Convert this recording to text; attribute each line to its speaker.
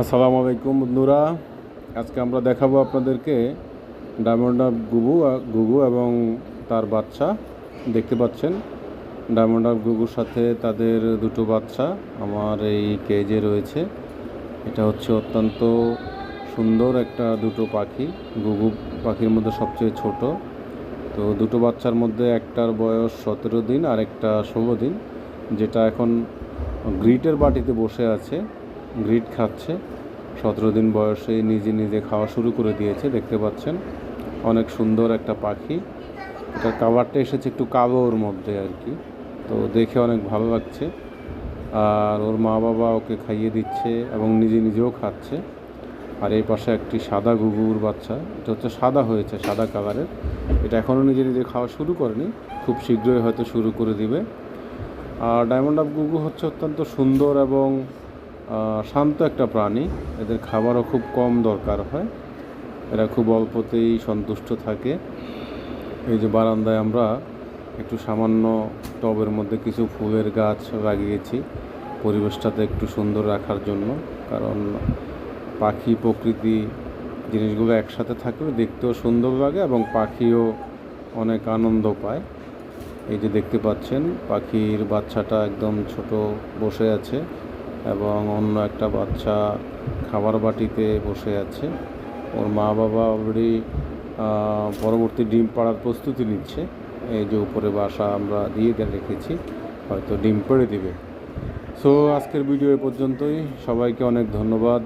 Speaker 1: আসসালামু আলাইকুম বন্ধুরা। আজকে আমরা দেখাবো আপনাদেরকে ডায়মন্ড আপ গুগু গুগু এবং তার বাচ্চা। দেখতে পাচ্ছেন ডায়মন্ড আপ গুগুর সাথে তাদের দুটো বাচ্চা আমার এই কেজে রয়েছে। এটা হচ্ছে অত্যন্ত সুন্দর একটা দুটো পাখি। গুগু পাখির মধ্যে সবচেয়ে ছোট। তো দুটো বাচ্চার মধ্যে একটার বয়স সতেরো দিন আর একটা ষোলো দিন, যেটা এখন গ্রিটের বাটিতে বসে আছে। গ্রিট খাচ্ছে। সতেরো দিন বয়সে নিজে নিজে খাওয়া শুরু করে দিয়েছে, দেখতে পাচ্ছেন। অনেক সুন্দর একটা পাখি। এটার কাভারটা এসেছে একটু কালো ওর মধ্যে আর কি। তো দেখে অনেক ভালো লাগছে। আর ওর মা বাবা ওকে খাইয়ে দিচ্ছে এবং নিজে নিজেও খাচ্ছে। আর এই পাশে একটি সাদা গুগুর বাচ্চা, এটা হচ্ছে সাদা হয়েছে, সাদা কালারের এটা এখনও নিজে নিজে খাওয়া শুরু করেনি, খুব শীঘ্রই হয়তো শুরু করে দিবে। আর ডায়মন্ড অফ গুগু হচ্ছে অত্যন্ত সুন্দর এবং শান্ত একটা প্রাণী। এদের খাবারও খুব কম দরকার হয়। এরা খুব অল্পতেই সন্তুষ্ট থাকে। এই যে বারান্দায় আমরা একটু সামান্য টবের মধ্যে কিছু ফুলের গাছ লাগিয়েছি। পরিবেশটাতে একটু সুন্দর রাখার জন্য। কারণ পাখি, প্রকৃতি জিনিসগুলো একসাথে থাকলে দেখতেও সুন্দর লাগে এবং পাখিও অনেক আনন্দ পায়। এই যে দেখতে পাচ্ছেন, পাখির বাচ্চাটা একদম ছোট বসে আছে। এবং অন্য একটা বাচ্চা খাবার বাটিতে বসে আছে। ওর মা বাবা অলরেডি পরবর্তী ডিম পাড়ার প্রস্তুতি নিচ্ছে। এই যে উপরে বাসা আমরা দিয়ে রেখেছি, হয়তো ডিম পেড়ে দিবে। সো আজকের ভিডিও এ পর্যন্তই। সবাইকে অনেক ধন্যবাদ।